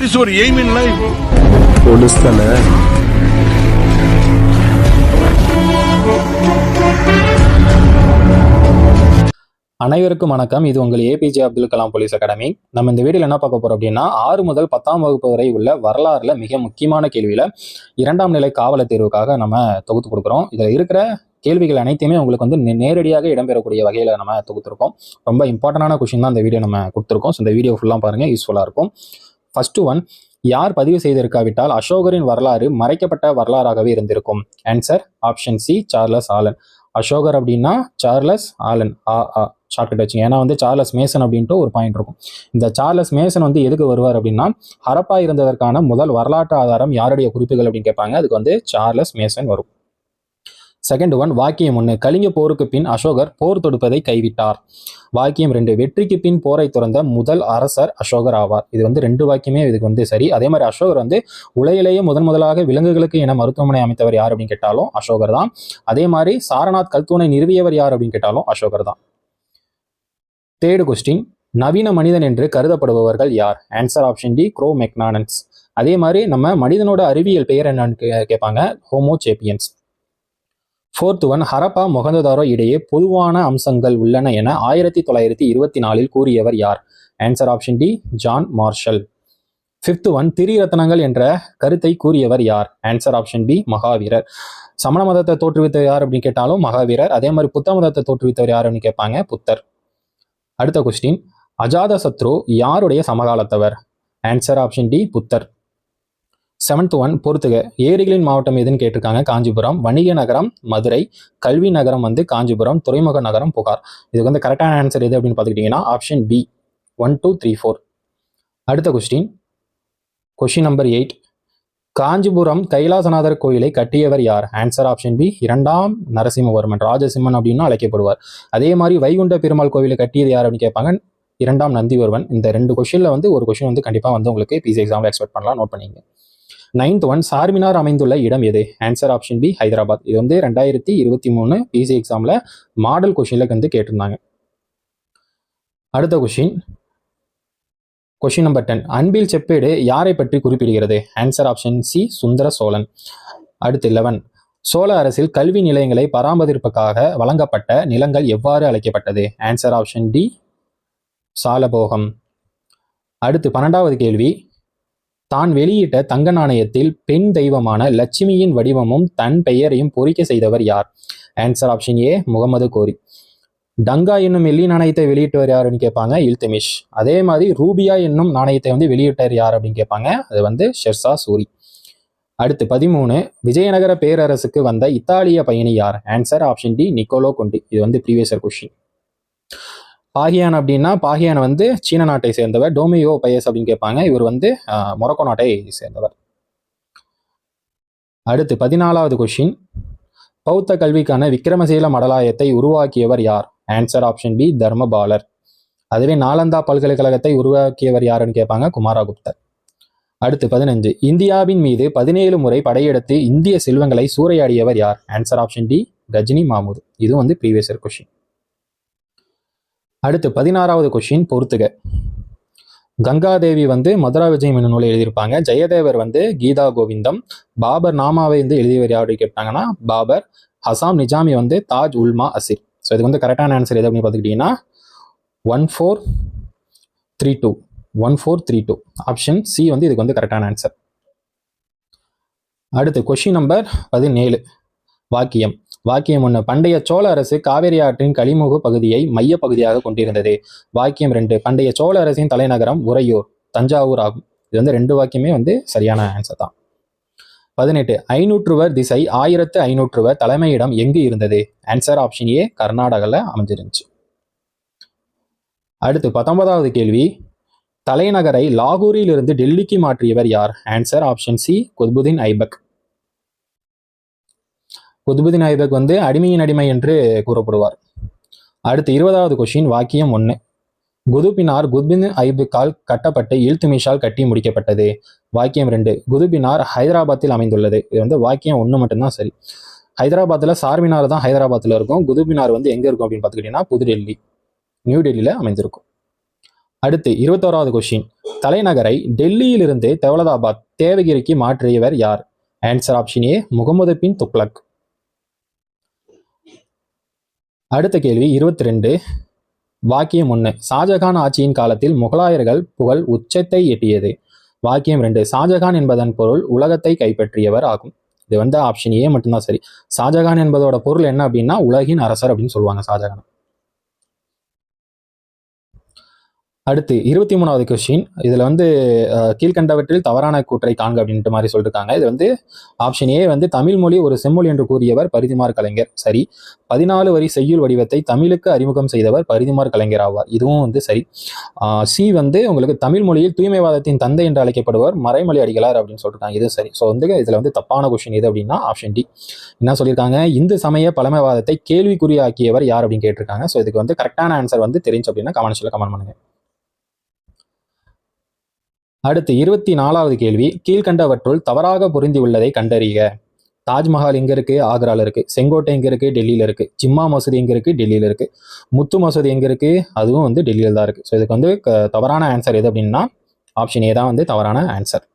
is your aim in life? Police தானே? அனைவருக்கும் வணக்கம். இது உங்கள் APJ Abdul Kalam police academy. நம்ம இந்த வீடியோவில் என்ன பார்க்க போறோம் அப்படின்னா ஆறு முதல் பத்தாம் வகுப்பு வரை உள்ள வரலாறுல மிக முக்கியமான கேள்வியில இரண்டாம் நிலை காவலர் தேர்வுக்காக நம்ம தொகுத்து கொடுக்குறோம். இதில் இருக்கிற கேள்விகள் அனைத்தையுமே உங்களுக்கு வந்து நே- நேரடியாக இடம்பெறக்கூடிய வகையில் நம்ம தொகுத்துருக்கோம். ரொம்ப இம்பார்ட்டண்டான கொஷின் தான் இந்த வீடியோ நம்ம கொடுத்துருக்கோம். ஸோ இந்த வீடியோ ஃபுல்லாக பாருங்க யூஸ்ஃபுல்லாக இருக்கும். ஃபர்ஸ்ட் ஒன் யார் பதிவு செய்திருக்காவிட்டால் அசோகரின் வரலாறு மறைக்கப்பட்ட வரலாறாகவே இருந்திருக்கும். Answer option C Charles Allen அசோகர் அப்படின்னா சார்லஸ் ஆலன் ஆ ஆ ஷார்ட்கட் வச்சுங்க. ஏன்னா வந்து சார்லஸ் மேசன் அப்படின்ட்டு ஒரு பாயிண்ட் இருக்கும். இந்த சார்லஸ் மேசன் வந்து எதுக்கு வருவார் அப்படின்னா ஹரப்பா இருந்ததற்கான முதல் வரலாற்று ஆதாரம் யாருடைய குறிப்புகள் அப்படின்னு கேட்பாங்க. அதுக்கு வந்து சார்லஸ் மேசன் வரும். செகண்ட் ஒன் வாக்கியம் ஒன்று. கலிங்க போருக்கு பின் அசோகர் போர் தொடுப்பதை கைவிட்டார். வாக்கியம் ரெண்டு வெற்றிக்கு பின் போரை துறந்த முதல் அரசர் அசோகர் ஆவார். இது வந்து ரெண்டு வாக்கியமே இதுக்கு வந்து சரி. அதே மாதிரி அசோகர் வந்து உலகிலேயே முதன் முதலாக விலங்குகளுக்கு என மருத்துவமனை அமைத்தவர் யார் அப்படின்னு கேட்டாலும் அசோகர் தான். அதே மாதிரி சாரநாத் கல்தூனை நிறுவியவர் யார் அப்படின்னு கேட்டாலும் அசோகர் தான். தேர்டு கொஸ்டின் நவீன மனிதன் என்று கருதப்படுபவர்கள் யார்? Answer option D Cro Magnons அதே மாதிரி நம்ம மனிதனோட அறிவியல் பெயர் என்னன்னு கேட்பாங்க homo sapiens fourth one Harappa Mohenjodaro இடையே பொதுவான அம்சங்கள் உள்ளன என ஆயிரத்தி தொள்ளாயிரத்தி இருபத்தி நாலில் கூறியவர் யார்? Answer option D John Marshall fifth one திரிரத்னங்கள் என்ற கருத்தை கூறியவர் யார்? ஆன்சர் ஆப்ஷன் பி மகாவீரர். சமண மதத்தை தோற்றுவித்தவர் யார் அப்படின்னு கேட்டாலும் மகாவீரர். அதே மாதிரி புத்த மதத்தை தோற்றுவித்தவர் யார் அப்படின்னு கேட்பாங்க? புத்தர். அடுத்த கொஸ்டின் அஜாத சத்ரு யாருடைய சமகாலத்தவர்? ஆன்சர் ஆப்ஷன் டி புத்தர். செவன்த் ஒன் பொறுத்துக. ஏரிகளின் மாவட்டம் எதுன்னு கேட்டிருக்காங்க. காஞ்சிபுரம் வணிக நகரம் மதுரை கல்வி நகரம் வந்து காஞ்சிபுரம் துறைமுக நகரம் புகார். இதுக்கு வந்து கரெக்டான ஆன்சர் எது அப்படின்னு பார்த்துக்கிட்டிங்கன்னா option B one two three four அடுத்த question question number eight Kanchipuram Kailasanathar கோயிலை கட்டியவர் யார்? ஆன்சர் ஆப்ஷன் பி இரண்டாம் நரசிம்மவர்மன். ராஜசிம்மன் அப்படின்னு அழைக்கப்படுவார். அதே மாதிரி வைகுண்ட பெருமாள் கோவிலை கட்டியது யார் அப்படின்னு கேட்பாங்க? இரண்டாம் நந்திவர்மன். இந்த ரெண்டு கொஷினில் வந்து ஒரு கொஷின் வந்து கண்டிப்பாக வந்து உங்களுக்கு பிசி எக்ஸாமில் எக்ஸ்பெக்ட் பண்ணலாம். நோட் பண்ணிங்க நைன்த் ஒன் சார்மினார் அமைந்துள்ள இடம் எது? ஆன்சர் ஆப்ஷன் பி ஹைதராபாத் இது வந்து ரெண்டாயிரத்தி இருபத்தி மூணு பிசி எக்ஸாமில் மாடல் கொஷினில் வந்து கேட்டிருந்தாங்க. அடுத்த question question number ten Anbil செப்பேடு யாரை பற்றி குறிப்பிடுகிறது? Answer option C Sundara Cholan அடுத்து லெவன் சோழ அரசில் கல்வி நிலையங்களை பராமரிப்புக்காக வழங்கப்பட்ட நிலங்கள் எவ்வாறு அழைக்கப்பட்டது? ஆன்சர் ஆப்ஷன் டி சாலபோகம். அடுத்து பன்னெண்டாவது கேள்வி. தான் வெளியிட்ட தங்க நாணயத்தில் பெண் தெய்வமான லட்சுமியின் வடிவமும் தன் பெயரையும் பொறிக்க செய்தவர் யார்? ஆன்சர் ஆப்ஷன் ஏ முகமது கோரி. டங்கா என்னும் வெள்ளி நாணயத்தை வெளியிட்டவர் யாருன்னு கேட்பாங்க? இல்துமிஷ். அதே மாதிரி ரூபியா என்னும் நாணயத்தை வந்து வெளியிட்டவர் யார் அப்படின்னு கேட்பாங்க? அது வந்து ஷெர்ஷா சூரி. அடுத்து பதிமூணு விஜயநகர பேரரசுக்கு வந்த இத்தாலிய பயணி யார்? ஆன்சர் ஆப்ஷன் டி நிக்கோலோ கொண்டி. இது வந்து ப்ரீவியஸர் கொஷின் பாகியான் அப்படின்னா பாகியான் வந்து சீன நாட்டை சேர்ந்தவர். டோமியோ பயஸ் அப்படின்னு கேட்பாங்க. இவர் வந்து மொரக்கோ நாட்டை சேர்ந்தவர். அடுத்து பதினாலாவது கொஷின் பௌத்த கல்விக்கான விக்ரமசீல மடலாயத்தை உருவாக்கியவர் யார்? ஆன்சர் ஆப்ஷன் பி தர்மபாலர். அதுவே நாலந்தா பல்கலைக்கழகத்தை உருவாக்கியவர் யாருன்னு கேட்பாங்க? குமாரகுப்தர். அடுத்து பதினஞ்சு. இந்தியாவின் மீது பதினேழு முறை படையெடுத்து இந்திய செல்வங்களை சூறையாடியவர் யார்? Answer option D Ghazni Mahmud. இது வந்து ப்ரீவியஸர் கொஷின் அடுத்து பதினாறாவது கொஷின் பொறுத்துக. கங்காதேவி வந்து மதுரா விஜயம் என்னும் நூலை எழுதியிருப்பாங்க. ஜெயதேவர் வந்து கீதா கோவிந்தம் பாபர் நாமாவை வந்து எழுதியவர் யாரு கேட்டாங்கன்னா பாபர் ஹசாம் நிஜாமி வந்து தாஜ் உல்மா அசிர். ஸோ இதுக்கு வந்து கரெக்டான ஆன்சர் எது அப்படின்னு பார்த்துக்கிட்டிங்கன்னா one four three two one four three two option C வந்து இதுக்கு வந்து கரெக்டான ஆன்சர் அடுத்து கொஷின் நம்பர் பதினேழு. வாக்கியம். வாக்கியம் ஒன்று பண்டைய சோழ அரசு காவிரி ஆற்றின் கலிமுக பகுதியை மைய பகுதியாக கொண்டிருந்தது. வாக்கியம் ரெண்டு. பண்டைய சோழ அரசின் தலைநகரம் உறையூர் தஞ்சாவூர் ஆகும். இது வந்து ரெண்டு வாக்கியமே வந்து சரியான ஆன்சர் தான். பதினெட்டு. ஐநூற்றுவர் திசை ஆயிரத்து ஐநூற்றுவர் தலைமையிடம் எங்கு இருந்தது? ஆன்சர் ஆப்ஷன் ஏ கர்நாடகாவில் அமைஞ்சிருந்துச்சு. அடுத்து பத்தொன்பதாவது கேள்வி. தலைநகரை லாகூரிலிருந்து டெல்லிக்கு மாற்றியவர் யார்? Answer option C Qutbuddin Aibak. Qutbuddin Aibak வந்து அடிமையின் அடிமை என்று கூறப்படுவார். அடுத்து இருபதாவது கொஷின் வாக்கியம் ஒன்று குதுபினார் குத்பின் ஐபுக்கால் கட்டப்பட்டு இல்துமிஷால் கட்டி முடிக்கப்பட்டது. வாக்கியம் ரெண்டு. குதுபினார் ஹைதராபாத்தில் அமைந்துள்ளது. இது வந்து வாக்கியம் ஒன்று மட்டும்தான் சரி. ஹைதராபாத்தில் சார்மினார் தான் ஹைதராபாத்தில் இருக்கும். குதுபினார் வந்து எங்கே இருக்கும் அப்படின்னு பார்த்துக்கிட்டிங்கன்னா புதுடெல்லி. நியூ டெல்லியில் அமைந்திருக்கும். அடுத்து இருபத்தோராவது கொஷின். தலைநகரை டெல்லியிலிருந்து தெவலதாபாத் தேவகிரிக்கு மாற்றியவர் யார்? Answer option A Muhammad bin Tughlaq. அடுத்த கேள்வி இருபத்தி ரெண்டு வாக்கியம் ஒன்று. ஷாஜகான் ஆட்சியின் காலத்தில் முகலாயர்கள் புகழ் உச்சத்தை எட்டியது. வாக்கியம் ரெண்டு. ஷாஜகான் என்பதன் பொருள் உலகத்தை கைப்பற்றியவர் ஆகும். இது வந்து ஆப்ஷன் ஏ மட்டும்தான் சரி. ஷாஜகான் என்பதோட பொருள் என்ன அப்படின்னா உலகின் அரசர் அப்படின்னு சொல்லுவாங்க ஷாஜகான். அடுத்து இருபத்தி மூணாவது கொஸ்டின் இதில் வந்து கீழ்கண்டவற்றில் கீழ்க்கண்டவற்றில் தவறான கூற்றை காண்க அப்படின்ட்டு மாதிரி சொல்லியிருக்காங்க இது வந்து ஆப்ஷன் ஏ வந்து தமிழ் மொழி ஒரு செம்மொழி என்று கூறியவர் பரிதிமார் கலைஞர். சரி. பதினாலு வரி செய்யுள் வடிவத்தை தமிழுக்கு அறிமுகம் செய்தவர் பரிதிமார் கலைஞர் ஆவார். இதுவும் வந்து சரி. சி வந்து உங்களுக்கு தமிழ் மொழியில் தூய்மைவாதத்தின் தந்தை என்று அழைக்கப்படுவர் மறைமொழி அடிகளார் அப்படின்னு சொல்லியிருக்காங்க இது சரி. ஸோ வந்து இதில் வந்து தப்பான கொஸ்டின் எது அப்படின்னா ஆப்ஷன் டி என்ன சொல்லியிருக்காங்க இந்து சமய பழமைவாதத்தை கேள்விக்குறியாக்கியவர் யார் அப்படின்னு கேட்டிருக்காங்க. ஸோ இதுக்கு வந்து கரெக்டான ஆன்சர் வந்து தெரிஞ்சு அப்படின்னா கமெண்ட்ஸில் கமெண்ட் பண்ணுங்கள் அடுத்து இருபத்தி நாலாவது கேள்வி கீழ்கண்டவற்றுள் தவறாக புரிந்தி உள்ளதை கண்டறிக. தாஜ்மஹால் எங்க இருக்கு? ஆக்ரால இருக்கு. செங்கோட்டை எங்க இருக்கு? டெல்லியில இருக்கு. ஜிம்மா மசூதி எங்க இருக்கு? டெல்லியில இருக்கு. முத்து மசூதி எங்க இருக்கு? அதுவும் வந்து டெல்லியில தான் இருக்கு. ஸோ இதுக்கு வந்து க- தவறான ஆன்சர் எது அப்படின்னா ஆப்ஷன் ஏ தான் வந்து தவறான ஆன்சர்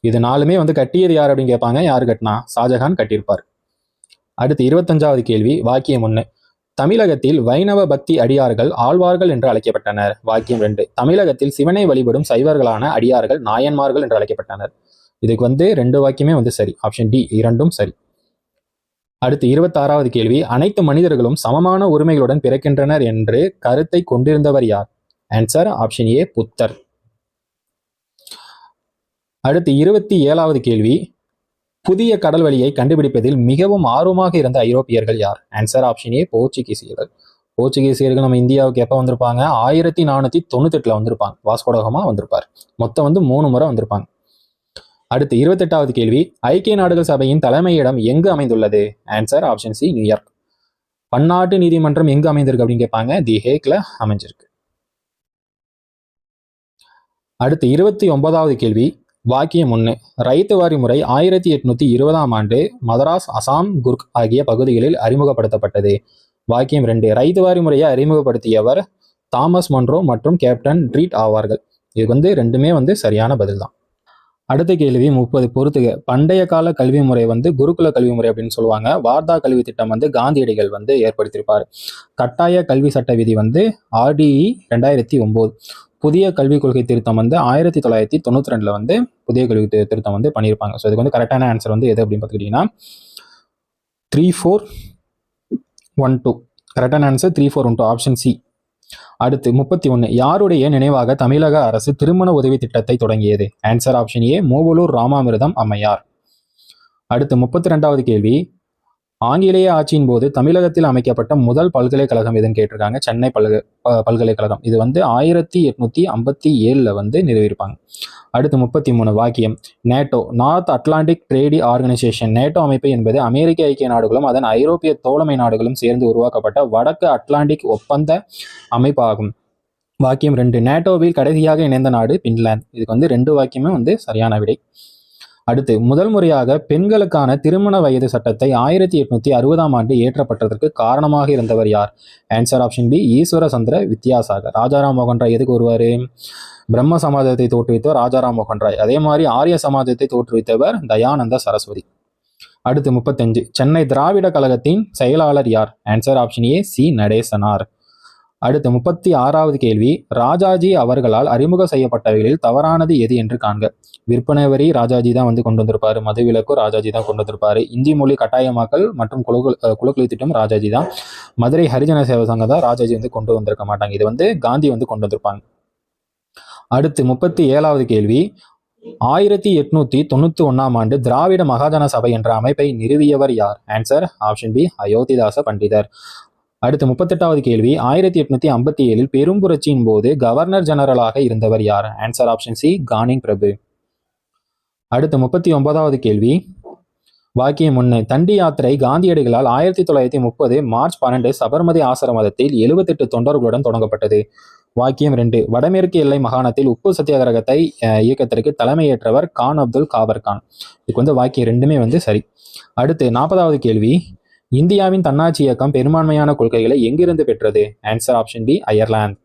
இது நாலுமே வந்து கட்டியது யார் அப்படின்னு கேட்பாங்க. யார் கட்டினா? ஷாஜகான் கட்டியிருப்பார். அடுத்து இருபத்தஞ்சாவது கேள்வி வாக்கியம் ஒன்று தமிழகத்தில் வைணவ பக்தி அடியார்கள் ஆழ்வார்கள் என்று அழைக்கப்பட்டனர். வாக்கியம் ரெண்டு. தமிழகத்தில் சிவனை வழிபடும் சைவர்களான அடியார்கள் நாயன்மார்கள் என்று அழைக்கப்பட்டனர். இதுக்கு வந்து ரெண்டு வாக்கியமே வந்து சரி. ஆப்ஷன் டி இரண்டும் சரி. அடுத்து இருபத்தாறாவது கேள்வி. அனைத்து மனிதர்களும் சமமான உரிமைகளுடன் பிறக்கின்றனர் என்று கருத்தை கொண்டிருந்தவர் யார்? ஆன்சர் ஆப்ஷன் ஏ புத்தர். அடுத்து இருபத்தி ஏழாவது கேள்வி. புதிய கடல் வழியை கண்டுபிடிப்பதில் மிகவும் ஆர்வமாக இருந்த ஐரோப்பியர்கள் யார்? ஆன்சர் ஆப்ஷன் ஏ போர்ச்சுகீசியர்கள். போர்ச்சுகீசியர்கள் நம்ம இந்தியாவுக்கு எப்போ வந்திருப்பாங்க? ஆயிரத்தி நானூற்றி தொண்ணூத்தெட்டில் வந்திருப்பாங்க. வாஸ்கோடகமா வந்திருப்பார். மொத்தம் வந்து மூணு முறை வந்திருப்பாங்க. அடுத்து இருபத்தெட்டாவது கேள்வி ஐக்கிய நாடுகள் சபையின் தலைமையிடம் எங்கு அமைந்துள்ளது? ஆன்சர் ஆப்ஷன் சி நியூயார்க் பன்னாட்டு நீதிமன்றம் எங்கு அமைந்திருக்கு அப்படின்னு கேட்பாங்க. தி ஹேக்ல அமைஞ்சிருக்கு. அடுத்து இருபத்தி ஒன்பதாவது கேள்வி வாக்கியம் ஒன்று. ரைத்து வாரி முறை ஆயிரத்தி எட்நூத்தி இருபதாம் ஆண்டு மதராஸ் அசாம் குர்க் ஆகிய பகுதிகளில் அறிமுகப்படுத்தப்பட்டது. வாக்கியம் ரெண்டு. ரைத்து வாரி முறையை அறிமுகப்படுத்தியவர் தாமஸ் மொன்ரோ மற்றும் கேப்டன் ட்ரீட் ஆவார்கள். இது வந்து ரெண்டுமே வந்து சரியான பதில் தான் அடுத்த கேள்வி முப்பது. பொறுத்துக. பண்டைய கால கல்வி முறை வந்து குருகுல கல்வி முறை அப்படின்னு சொல்லுவாங்க. வார்தா கல்வி திட்டம் வந்து காந்தியடிகள் வந்து ஏற்படுத்தியிருப்பார். கட்டாய கல்வி சட்ட விதி வந்து ஆர்டிஇ ரெண்டாயிரத்தி ஒன்பது புதிய கல்விக் கொள்கை திருத்தம் வந்து ஆயிரத்தி தொள்ளாயிரத்தி தொண்ணூற்றி ரெண்டில் வந்து புதிய கல்வி திருத்தம் வந்து பண்ணியிருப்பாங்க. ஸோ இதுக்கு வந்து கரெக்டான ஆன்சர் வந்து எது அப்படின்னு பார்த்துக்கிட்டிங்கன்னா த்ரீ ஃபோர் ஒன் டூ கரெக்டான answer three four one two option C அடுத்து முப்பத்தி ஒன்று யாருடைய நினைவாக தமிழக அரசு திருமண உதவி திட்டத்தை தொடங்கியது? Answer option A Moovalur Ramamirtham Ammaiyar. அடுத்து முப்பத்தி ரெண்டாவது கேள்வி. ஆங்கிலேய ஆட்சியின் போது தமிழகத்தில் அமைக்கப்பட்ட முதல் பல்கலைக்கழகம் எதுன்னு கேட்டிருக்காங்க. சென்னை பல்க பல்கலைக்கழகம். இது வந்து ஆயிரத்தி எட்நூத்தி ஐம்பத்தி ஏழில் வந்து நிறுவியிருப்பாங்க அடுத்து முப்பத்தி மூணு வாக்கியம். NATO. North Atlantic Treaty Organisation. NATO அமைப்பு என்பது அமெரிக்க ஐக்கிய நாடுகளும் அதன் ஐரோப்பிய தோழமை நாடுகளும் சேர்ந்து உருவாக்கப்பட்ட வடக்கு அட்லாண்டிக் ஒப்பந்த அமைப்பாகும். வாக்கியம் ரெண்டு. நேட்டோவில் கடைசியாக இணைந்த நாடு பின்லாந்து. இதுக்கு வந்து ரெண்டு வாக்கியமே வந்து சரியான விடை. அடுத்து முதல் முறையாக பெண்களுக்கான திருமண வயது சட்டத்தை ஆயிரத்தி எட்நூத்தி அறுபதாம் ஆண்டு ஏற்றப்பட்டதற்கு காரணமாக இருந்தவர் யார்? ஆன்சர் ஆப்ஷன் பி ஈஸ்வர சந்திர வித்யாசாகர். ராஜாராம் மோகன் ராய் எதுக்கு வருவார்? பிரம்ம சமாஜத்தை தோற்றுவித்தவர் ராஜாராம் மோகன் ராய். அதே மாதிரி ஆரிய சமாஜத்தை தோற்றுவித்தவர் தயானந்த சரஸ்வதி. அடுத்து முப்பத்தஞ்சு சென்னை திராவிட கழகத்தின் செயலாளர் யார்? Answer option A C Natesanar. அடுத்து முப்பத்தி ஆறாவது கேள்வி ராஜாஜி அவர்களால் அறிமுகம் செய்யப்பட்டவைகளில் தவறானது எது என்று காண்க. விற்பனை வரி ராஜாஜி தான் வந்து கொண்டு வந்திருப்பாரு மதுவிலக்கு ராஜாஜி தான் கொண்டு வந்திருப்பாரு இந்தி மொழி கட்டாயமாக்கல் மற்றும் குலகுல அஹ் திட்டம் ராஜாஜி தான். மதுரை ஹரிஜன சேவை சங்கம் தான் ராஜாஜி வந்து கொண்டு வந்திருக்க மாட்டாங்க. இது வந்து காந்தி வந்து கொண்டு வந்திருப்பாங்க. அடுத்து முப்பத்தி ஏழாவது கேள்வி ஆயிரத்தி எட்நூத்தி தொண்ணூத்தி ஒன்னாம் ஆண்டு திராவிட மகாஜன சபை என்ற அமைப்பை நிறுவியவர் யார்? ஆன்சர் ஆப்ஷன் பி அயோத்திதாச பண்டிதர். அடுத்து முப்பத்தெட்டாவது கேள்வி ஆயிரத்தி எட்நூத்தி ஐம்பத்தி ஏழில் பெரும்புரட்சியின் போது கவர்னர் ஜெனரலாக இருந்தவர் யார்? ஆன்சர் ஆப்ஷன் சி கானிங் பிரபு. அடுத்து முப்பத்தி ஒன்பதாவது கேள்வி வாக்கியம் ஒன்று தண்டி யாத்திரை காந்தியடிகளால் ஆயிரத்தி தொள்ளாயிரத்தி முப்பது மார்ச் பன்னெண்டு சபர்மதி ஆசிரமத்தில் எழுபத்தெட்டு தொண்டர்களுடன் தொடங்கப்பட்டது. வாக்கியம் ரெண்டு வடமேற்கு எல்லை மாகாணத்தில் உப்பு சத்தியாகிரகத்தை இயக்கத்திற்கு தலைமையேற்றவர் கான் அப்துல் காபர் கான் இதுக்கு வந்து வாக்கியம் ரெண்டுமே வந்து சரி. அடுத்து நாற்பதாவது கேள்வி இந்தியாவின் தன்னாட்சி இயக்கம் பெரும்பான்மையான கொள்கைகளை எங்கிருந்து பெற்றது? ஆன்சர் ஆப்ஷன் பி அயர்லாந்து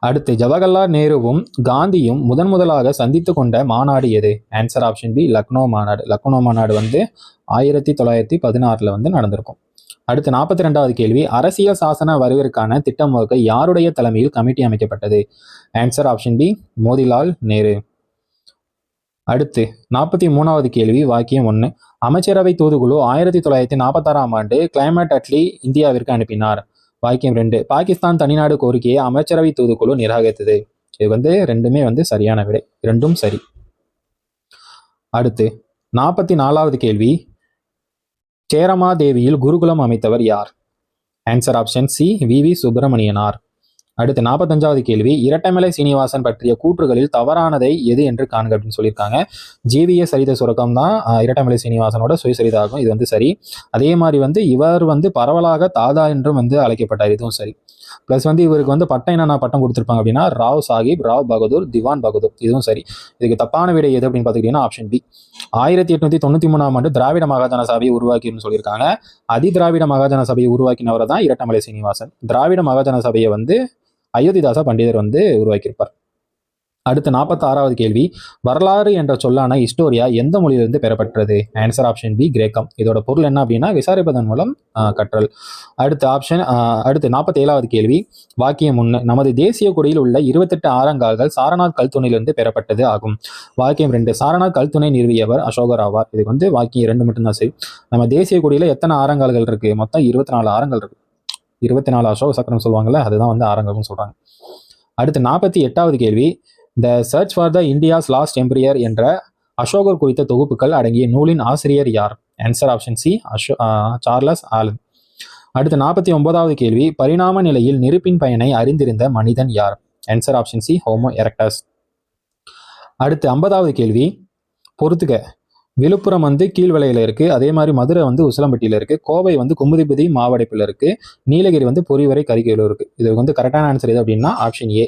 அடுத்து ஜவஹர்லால் நேருவும் காந்தியும் முதன் முதலாக சந்தித்து கொண்ட மாநாடு எது? ஆன்சர் ஆப்ஷன் பி லக்னோ மாநாடு. லக்னோ மாநாடு வந்து ஆயிரத்தி தொள்ளாயிரத்தி பதினாறுல வந்து நடந்திருக்கும். அடுத்து நாற்பத்தி ரெண்டாவது கேள்வி அரசியல் சாசன வரவிற்கான திட்டம் வகுக்க யாருடைய தலைமையில் கமிட்டி அமைக்கப்பட்டது? Answer option B Motilal Nehru. அடுத்து நாற்பத்தி மூணாவது கேள்வி வாக்கியம் ஒன்று அமைச்சரவை தூதுக்குழு ஆயிரத்தி தொள்ளாயிரத்தி நாற்பத்தாறாம் ஆண்டு கிளைமேட் அட்லி இந்தியாவிற்கு அனுப்பினார். வாக்கியம் ரெண்டு. பாகிஸ்தான் தனிநாடு கோரிக்கையை அமைச்சரவை தூதுக்குழு நிராகரித்தது. இது வந்து ரெண்டுமே வந்து சரியான விடை. ரெண்டும் சரி. அடுத்து நாற்பத்தி நாலாவது கேள்வி. சேரமாதேவியில் குருகுலம் அமைத்தவர் யார்? Answer option C V V Subramaniyanar அடுத்து நாற்பத்தஞ்சாவது கேள்வி இரட்டைமலை சீனிவாசன் பற்றிய கூற்றுகளில் தவறானதை எது என்று காண்க அப்படின்னு சொல்லியிருக்காங்க. ஜீவிய சரித சுரக்கம் தான் இரட்டைமலை சீனிவாசனோட சுயசரிதாகும் இது வந்து சரி. அதே மாதிரி வந்து இவர் வந்து பரவலாக தாதா என்றும் வந்து அழைக்கப்பட்டார் இதுவும் சரி. ப்ளஸ் வந்து இவருக்கு வந்து பட்டம் என்னென்ன பட்டம் கொடுத்துருப்பாங்க அப்படின்னா ராவ் சாஹிப் ராவ் பகதூர் திவான் பகதூர் இதுவும் சரி. இதுக்கு தப்பான விடை எது அப்படின்னு பார்த்துக்கிட்டீங்கன்னா ஆப்ஷன் பி ஆயிரத்தி எட்நூத்தி தொண்ணூத்தி மூணாம் ஆண்டு திராவிட மகாஜன சபையை உருவாக்கின்னு சொல்லியிருக்காங்க. அதி திராவிட மகாஜன சபையை உருவாக்கினவர் தான் இரட்டமலை சீனிவாசன். திராவிட மகாஜன சபையை வந்து அயோத்திதாச பண்டிதர் வந்து உருவாக்கியிருப்பார். அடுத்து நாற்பத்தி ஆறாவது கேள்வி வரலாறு என்ற சொல்லான ஹிஸ்டோரியா எந்த மொழியிலிருந்து பெறப்பட்டது? ஆன்சர் ஆப்ஷன் பி கிரேக்கம். இதோட பொருள் என்ன அப்படின்னா விசாரிப்பதன் மூலம் கற்றல். அடுத்த ஆப்ஷன் அடுத்து நாற்பத்தி ஏழாவது கேள்வி வாக்கியம் ஒன்று நமது தேசிய கொடியில் உள்ள இருபத்தெட்டு ஆரங்கால்கள் சாரநாத் கல்துணையிலிருந்து பெறப்பட்டது ஆகும். வாக்கியம் ரெண்டு சாரநாத் கல்துணை நிறுவியவர் அசோகர் ஆவார். இதுக்கு வந்து வாக்கியம் ரெண்டு மட்டும்தான் சரி. நம்ம தேசிய கொடியில எத்தனை ஆரங்கால்கள் இருக்கு? மொத்தம் இருபத்தி நாலு ஆரங்கள் இருக்கு. இருபத்தி நாலு அசோக சக்கரம் சொல்லுவாங்கல்ல அதுதான் வந்து ஆரங்கம்னு சொல்றாங்க. அடுத்து நாற்பத்தி எட்டாவது கேள்வி. The search for the India's lost emperor என்ற அசோகர் குறித்த தொகுப்புகள் அடங்கிய நூலின் ஆசிரியர் யார்? ஆன்சர் ஆப்ஷன் சி அசோ சார்லஸ் ஆலன் அடுத்து நாற்பத்தி ஒன்பதாவது கேள்வி. பரிணாம நிலையில் நெருப்பின் பயனை அறிந்திருந்த மனிதன் யார்? Answer option C homo erectus அடுத்து ஐம்பதாவது கேள்வி. பொறுத்துக விழுப்புரம் வந்து கீழ்வலையில இருக்கு. அதே மாதிரி மதுரை வந்து உசிலம்பட்டியில இருக்கு. கோவை வந்து குமுதிபதி மாவடைப்பில் இருக்கு. நீலகிரி வந்து பொறிவரை கரிகையில் இருக்கு. இதுக்கு வந்து கரெக்டான ஆன்சர் எது அப்படின்னா option A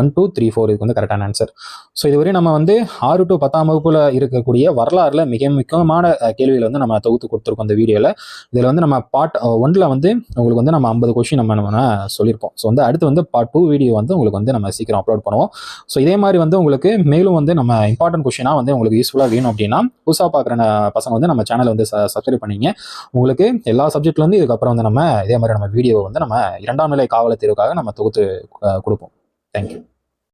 one two three four இதுக்கு வந்து கரெக்டான ஆன்சர் ஸோ இதுவரை நம்ம வந்து ஆறு டு பத்தாம் வகுப்பில் இருக்கக்கூடிய வரலாறுல மிக முக்கியமான கேள்வியில் கேள்விகளை வந்து நம்ம தொகுத்து கொடுத்துருக்கோம் இந்த வீடியோவில் இதில் வந்து நம்ம பார்ட் ஒன்றில் வந்து உங்களுக்கு வந்து நம்ம ஐம்பது கொஷின் நம்ம நம்ம சொல்லியிருப்போம். ஸோ வந்து அடுத்து வந்து பார்ட் டூ வீடியோ வந்து உங்களுக்கு வந்து நம்ம சீக்கிரம் அப்லோட் பண்ணுவோம். ஸோ இதே மாதிரி வந்து உங்களுக்கு மேலும் வந்து நம்ம இம்பார்ட்டன்ட் கொஷினாக வந்து உங்களுக்கு யூஸ்ஃபுல்லாக வேணும் அப்படின்னா புதுசாக பார்க்குற பசங்க வந்து நம்ம சேனலை வந்து சப்ஸ்கிரைப் பண்ணிங்க. உங்களுக்கு எல்லா சப்ஜெக்ட்லேருந்து இதுக்கப்புறம் வந்து நம்ம இதே மாதிரி நம்ம வீடியோவை வந்து நம்ம இரண்டாம் நிலை காவல தேர்வுக்காக நம்ம தொகுத்து கொடுப்போம். கொடுப்போம் தேங்க்யூ